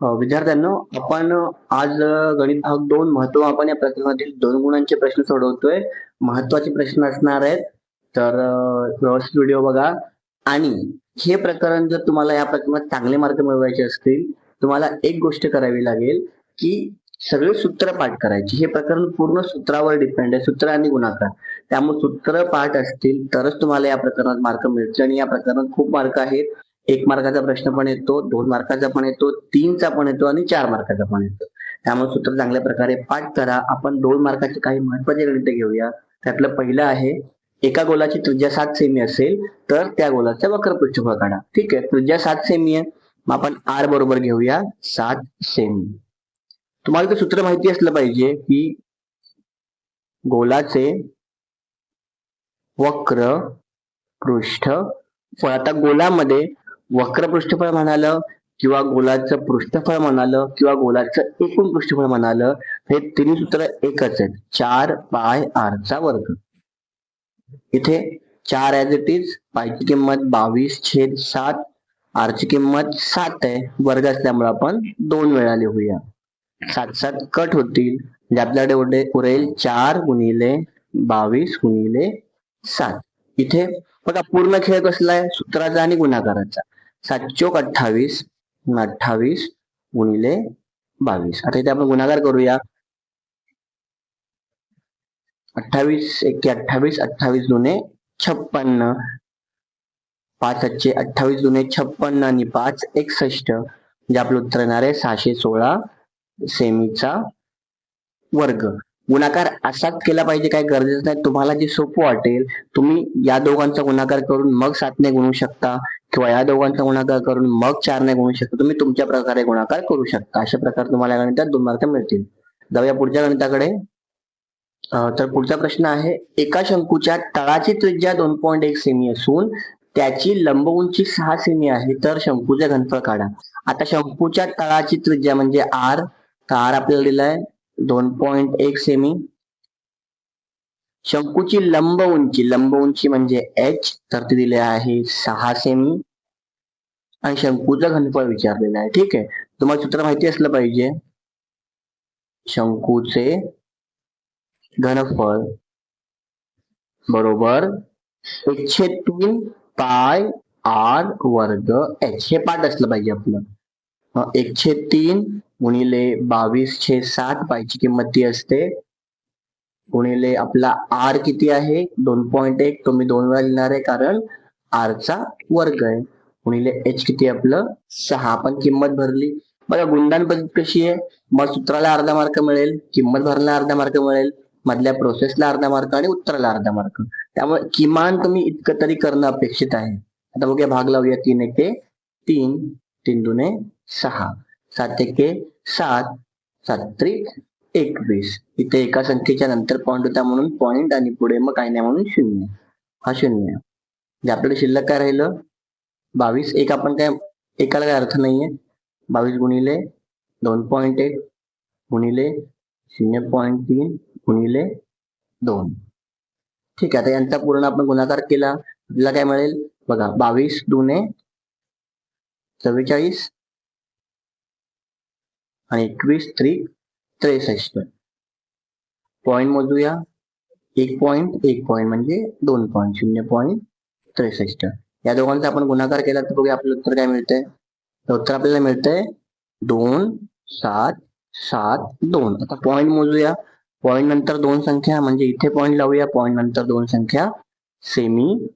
विद्यार्थ्यांना विद्यार्थ्यांनो आपण आज गणित भाग दोन महत्त्व आपण या प्रकरणातील दोन गुणांचे प्रश्न सोडवतोय. महत्त्वाचे प्रश्न असणार आहेत. तर व्यवस्थित व्हिडिओ बघा. आणि हे प्रकरण जर तुम्हाला या प्रकरणात चांगले मार्क मिळवायचे असतील तुम्हाला एक गोष्ट करावी लागेल की सगळे सूत्र पाठ करायचे. हे प्रकरण पूर्ण सूत्रावर डिपेंड आहे. सूत्र आणि गुणाकार. त्यामुळे सूत्र पाठ असतील तरच तुम्हाला या प्रकरणात मार्क मिळतील. आणि या प्रकरणात खूप मार्क आहेत. एक मार्काचा प्रश्न पण येतो दोन मार्काचा पण येतो तीनचा पण येतो आणि चार मार्काचा पण येतो. त्यामुळे सूत्र चांगल्या प्रकारे पाठ करा. आपण दोन मार्काचे काही महत्त्वाचे गणित घेऊया. त्यातलं पहिलं आहे एका गोलाची त्रिज्या सात सेमी असेल तर त्या गोलाचा वक्र पृष्ठफळ काढा. ठीक आहे त्रिज्या सात सेमी आहे. मग आपण आर बरोबर घेऊया सात सेमी. तुम्हाला ते सूत्र माहिती असलं पाहिजे की गोलाचे वक्र पृष्ठ फळ आता गोलामध्ये वक्र पृष्ठफळ म्हणालं किंवा गोलाचं पृष्ठफळ म्हणालं किंवा गोलाचं एकूण पृष्ठफळ म्हणालं हे तिन्ही सूत्र एकच आहेत. चार पाय आर चा वर्ग. इथे चार ऍज इट इज पायची किंमत बावीस छेद सात आर ची किंमत सात आहे. वर्ग असल्यामुळे आपण दोन वेळा लिहूया. सात सात कट होतील. म्हणजे आपल्याकडे उरले- उरेल चार गुणिले बावीस गुणिले सात. इथे बघा पूर्ण खेळ कसला आहे? सूत्राचा आणि गुणाकाराचा. सात चोक अठ्ठावीस अठ्ठावीस गुणिले बावीस. आता इथे आपण गुणाकार करूया. अठ्ठावीस एके अठ्ठावीस अठ्ठावीस जुने छप्पन्न. पाच सातशे अठ्ठावीस जुने छप्पन्न आणि पाच एकसष्ट. म्हणजे आपलं उत्तर येणार आहे सहाशे सोळा सेमीचा वर्ग. गुणाकार असाच केला पाहिजे काय गरजेचं नाही. तुम्हाला जे सोपं वाटेल तुम्ही या दोघांचा गुणाकार करून मग सातने गुणू शकता किंवा या दोघांचा गुणाकार करून मग चारने गुणू शकता. तुम्ही तुमच्या प्रकारे गुणाकार करू शकता. अशा प्रकारे तुम्हाला या गणितात दोन मार्क मिळतील. जाऊया पुढच्या गणिताकडे. तर पुढचा प्रश्न आहे एका शंकूच्या तळाची त्रिज्या दोन पॉईंट एक सेमी असून त्याची लंब उंची सहा सेमी आहे तर शंकूचे घनफळ काढा. आता शंकूच्या तळाची त्रिज्या म्हणजे आर तर आर आपल्याला दिलाय दोन पॉइंट एक सेमी शंकूची लंब उंची लंब उंची म्हणजे एच तर ती दिली आहे सहा सेमी आणि शंकूचं घनफळ विचारलेलं आहे. ठीक आहे. तुम्हाला सूत्र माहिती असलं पाहिजे. शंकूचे घनफळ बरोबर एकशे तीन पाय आर वर्ग एच हे पाठ असलं पाहिजे आपलं. एकशे तीन गुणिले बावीस छे सात पायची किंमत ती असते. गुणिले आपला आर किती आहे? दोन पॉईंट एक. तो मी दोन वेळा लिहिणार आहे कारण आरचा चा वर्ग आहे. गुणिले एच किती आपलं? सहा. आपण किंमत भरली. बघा गुंडान पद्धत कशी आहे? मग सूत्राला अर्धा मार्क मिळेल. किंमत भरला अर्धा मार्क मिळेल. मधल्या प्रोसेसला अर्धा मार्क आणि उत्तराला अर्धा मार्क. त्यामुळे किमान तुम्ही इतकं तरी करणं अपेक्षित आहे. आता बघूया भाग लावूया. तीन एके तीन. तीन दुने सहा. सात एके सात सात त्रिक एकवीस. इथे एका संख्येच्या नंतर पॉईंट होता म्हणून पॉईंट आणि पुढे मग काय नाही म्हणून शून्य. हा शून्य. जे आपल्याकडे शिल्लक काय राहिलं? बावीस. एक आपण काय एकाला काय अर्थ नाहीये? बावीस गुणिले दोन पॉईंट एक गुणिले शून्य पॉईंट तीन गुणिले दोन. ठीक आहे आता यांचा पूर्ण आपण गुणाकार केला. आपल्याला काय मिळेल? बघा बावीस दुने चव्वेचाळीस आणि एकवीस त्रिक त्रेसष्ट. एक पॉइंट एक पॉइंट दोन पॉइंट शून्य पॉइंट त्रेसष्ट. या दोघांचा आपण गुणाकार केला तर बघूया आपलं उत्तर काय मिळतंय. तर उत्तर आपल्याला मिळतंय दोन, सात सात, दोन. आता पॉइंट मोजूया. पॉइंट नंतर दोन संख्या इथे पॉइंट लावूया. पॉइंट नंतर दोन संख्या. सेमी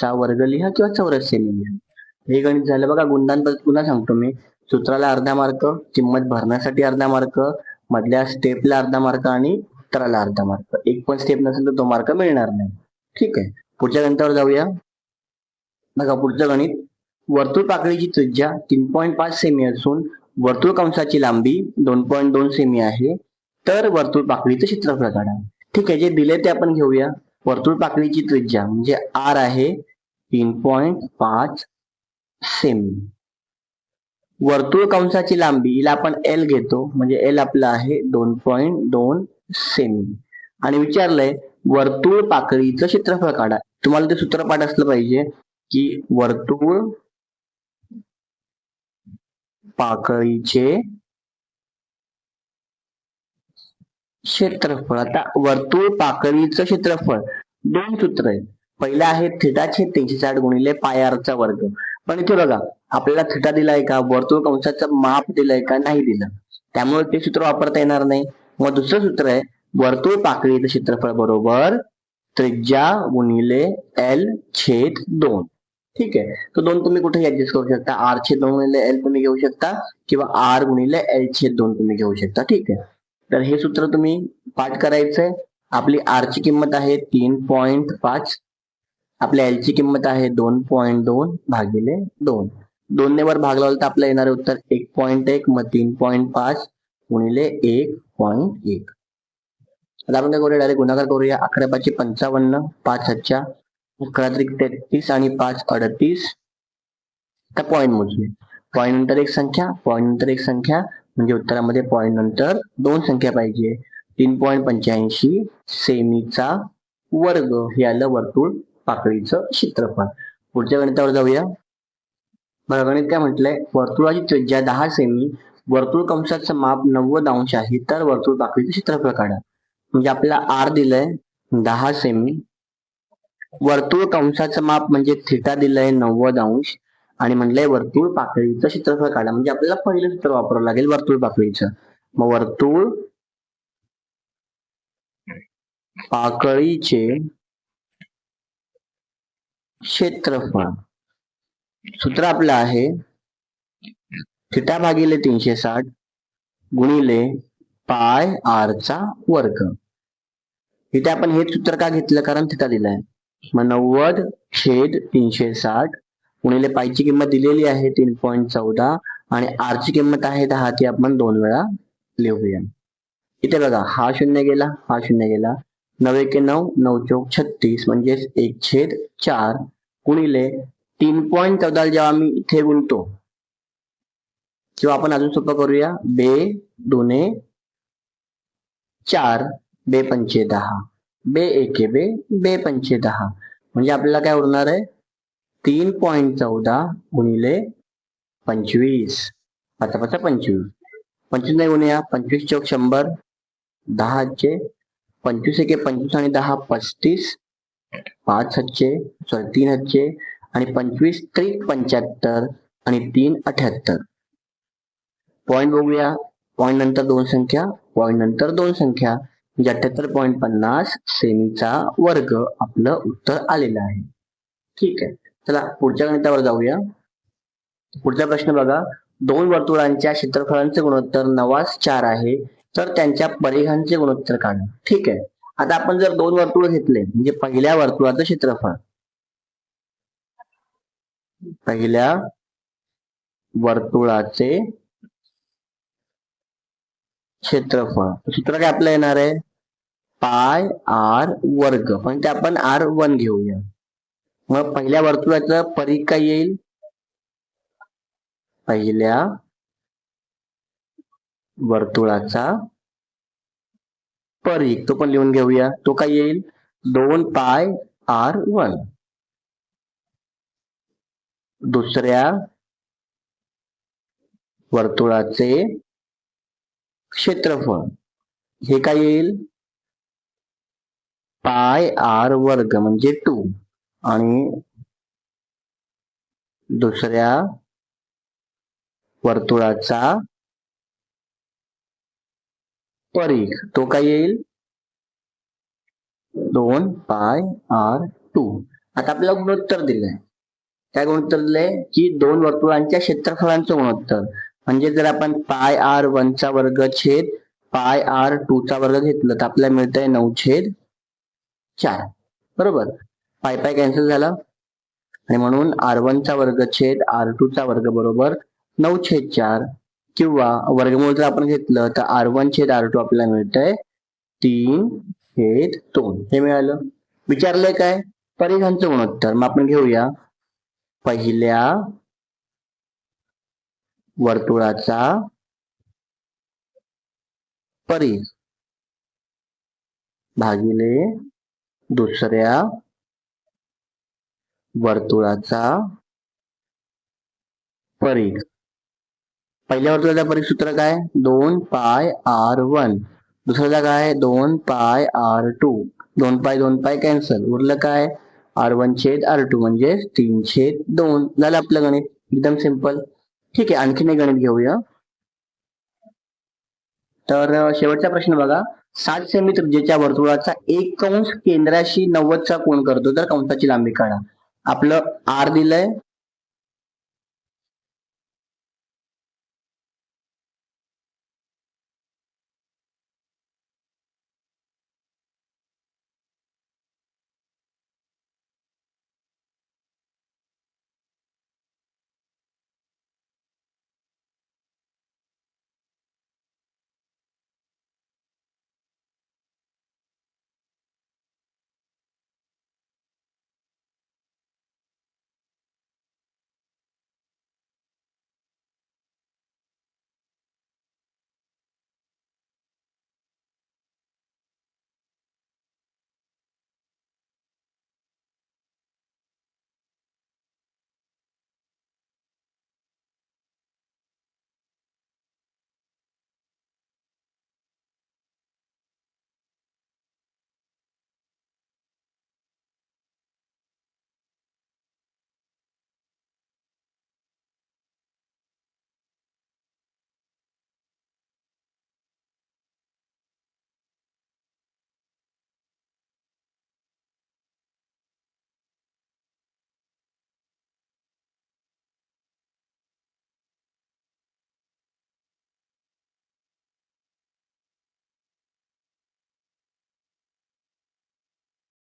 चा वर्ग लिहा किंवा चौरस सेमी लिहा. गणित झालं बघा. पद्धत पुन्हा सांगतो मी. सूत्राला अर्धा मार्क किंमत भरण्यासाठी अर्धा मार्क मधल्या स्टेपला अर्धा मार्क आणि उत्तराला अर्धा मार्क. एक पण स्टेप नसेल तर तो मार्क मिळणार नाही. ठीक आहे. पुढच्या गणितावर जाऊया. बघा पुढचं गणित. वर्तुळ पाकळीची त्रिज्या तीन पॉईंट पाच सेमी असून वर्तुळ कंसाची लांबी दोन पॉईंट दोन सेमी आहे. तर वर्तुळ पाकळीचं क्षेत्रफळ काढा ठीक आहे जे दिले ते आपण घेऊया. वर्तुळ पाकळीची त्रिज्या म्हणजे आर आहे तीन पॉईंट पाच सेमी वर्तुळ कंसाची लांबी हिला आपण एल घेतो. म्हणजे एल आपला आहे दोन पॉईंट दोन सेमी आणि विचारलंय वर्तुळ पाकळीचं क्षेत्रफळ काढा. तुम्हाला ते सूत्र पाठ असलं पाहिजे की वर्तुळ पाकळीचे क्षेत्रफळ. आता वर्तुळ पाकळीचं क्षेत्रफळ दोन सूत्र आहेत. पहिलं आहे थिटा छेद तीनशे साठ गुणिले पायारचा वर्ग. पण इथे बघा आपल्याला थिटा दिलाय का वर्तुळ कंसाचं माप दिलंय का नाही दिलं त्यामुळे ते सूत्र वापरता येणार नाही. मग दुसरं सूत्र आहे वर्तुळ पाकळीचं क्षेत्रफळ बरोबर त्रिज्या गुणिले एल छेद दोन. ठीक आहे? तो दोन तुम्ही कुठे ऍडजस्ट करू शकता? आर छेद दोन गुणिले एल तुम्ही घेऊ शकता किंवा आर गुणिले एल छेद दोन तुम्ही घेऊ शकता. ठीक आहे? तर हे सूत्र तुम्ही पाठ करायचंय. आपली आर ची किंमत आहे तीन पॉइंट पाच आपल्या एल ची किंमत आहे दोन पॉईंट दोन भागिले दोन. दोनने वर भाग लावला तर आपलं येणारे उत्तर एक पॉईंट एक मग तीन पॉईंट पाच गुणिले एक पॉईंट एक. आता आपण काय करूया? डायरेक्ट गुणाकार करूया. अकरा पाचशे पंचावन्न पाच सच्चा अकरा त्रिक तेहतीस आणि पाच अडतीस. आता पॉईंट मोजले पॉईंट नंतर एक संख्या पॉईंट नंतर एक संख्या. म्हणजे उत्तरामध्ये पॉईंट नंतर दोन संख्या पाहिजे. तीन पॉईंट पंच्याऐंशी सेमीचा वर्ग. हे आलं वर्तुळ पाकळीचं क्षेत्रफळ. पुढच्या गणितावर जाऊया. बघा गणित काय म्हटलंय? वर्तुळाची त्रिज्या दहा सेमी वर्तुळ कंसाचं माप नव्वद अंश आहे तर वर्तुळ पाकळीचं क्षेत्रफळ काढा. म्हणजे आपल्याला आर दिलंय दहा सेमी. वर्तुळ कंसाचं माप म्हणजे थिटा दिलंय नव्वद अंश आणि म्हणलंय वर्तुळ पाकळीचं क्षेत्रफळ काढा. म्हणजे आपल्याला पहिलं सूत्र वापरावं लागेल वर्तुळ पाकळीचं मग वर्तुळ पाकळीचे क्षेत्रफळ. सूत्र आपलं आहे थिटा भागिले तीनशे साठ गुणिले पाय आर चा वर्ग. इथे आपण हे सूत्र का घेतलं? कारण थिटा दिलाय. मग नव्वद छेद तीनशे साठ गुणिले पायची किंमत दिलेली आहे तीन पॉईंट चौदा आणि आर ची किंमत आहे दहा ती आपण दोन वेळा लिहूया. इथे बघा हा शून्य गेला हा शून्य गेला. नऊ एके नऊ नऊ चौक छत्तीस म्हणजेच एक छेद चार गुणिले तीन पॉईंट चौदा जेव्हा आम्ही इथे गुणतो किंवा आपण अजून सोपं करूया. बे दोने चार, बे पंचे दहा. बे एके बे बे पंचे दहा. म्हणजे आपल्याला काय उरणार आहे? तीन पॉईंट चौदा गुणिले पंचवीस. पाचा पाचा पंचवीस. पंचवीस नाही गुणूया, पंचवीस चौक शंभर. दहाचे पंचवीस एके पंचवीस दहा पस्तीस. पाच हच्चे सॉरी तीन हच्चे आणि पंचवीस त्रिक पंच्याहत्तर आणि तीन अठ्याहत्तर. पॉईंट बघूया. पॉईंट नंतर दोन संख्या पॉईंट नंतर दोन संख्या. म्हणजे अठ्याहत्तर पॉईंट पन्नास सेमीचा वर्ग. आपलं उत्तर आलेलं आहे. ठीक आहे. चला पुढच्या गणितावर जाऊया. पुढचा प्रश्न बघा. दोन वर्तुळांच्या क्षेत्रफळांचे गुणोत्तर नवास चार आहे. तर त्यांच्या परिघांचे गुणोत्तर काढा. ठीक आहे. आता आपण जर दोन वर्तुळ घेतले म्हणजे पहिल्या वर्तुळाचं क्षेत्रफळ. पहिल्या वर्तुळाचे क्षेत्रफळ. सूत्र काय आपलं येणार आहे? पाय आर वर्ग. पण ते आपण आर वन घेऊया. मग पहिल्या वर्तुळाचं परीख काय येईल? पहिल्या वर्तुळाचा परिघ तो पण लिहून घेऊया. तो काय येईल? दोन पाय आर वन. दुसऱ्या वर्तुळाचे क्षेत्रफळ. हे काय येईल? पाय आर वर्ग म्हणजे टू. आणि दुसऱ्या वर्तुळाचा परिघ तो काय येईल? दोन पाय आर टू. आता आपल्याला गुणोत्तर दिलंय. काय गुणोत्तर दिलंय? की दोन वर्तुळांच्या क्षेत्रफळांचं गुणोत्तर. म्हणजे जर आपण पाय आर चा वर्ग छेद पाय आर टू चा वर्ग घेतलं तर आपल्याला मिळतंय नऊ छेद चार. बरोबर? पाय पाय कॅन्सल झाला. आणि म्हणून आर चा वर्ग छेद आर चा वर्ग बरोबर नऊ छेद चार. किंवा वर्गमूळ जर आपण घेतलं तर आर वन छेद आर टू आपल्याला मिळतंय. तीन छेद दोन. हे मिळालं. विचारलंय काय? परिघांचं गुणोत्तर. मग आपण घेऊया. पहिल्या वर्तुळाचा परिघ भागिले दुसऱ्या वर्तुळाचा परिघ. पहिल्या वर्तुळाचा परिसूत्र काय? दोन पाय आर वन. दुसऱ्याचा काय? दोन पाय आर टू. दोन पाय दोन पाय कॅन्सल उरलं काय? आर वन छेद आर टू म्हणजे तीन छेद दोन. झालं आपलं गणित. एकदम सिंपल ठीक आहे आणखीन एक गणित घेऊया. तर शेवटचा प्रश्न बघा. सात सेमी त्रिजेच्या वर्तुळाचा एक कंस केंद्राशी नव्वदचा कोण करतो? तर कंसाची लांबी काढा. आपलं आर दिलंय.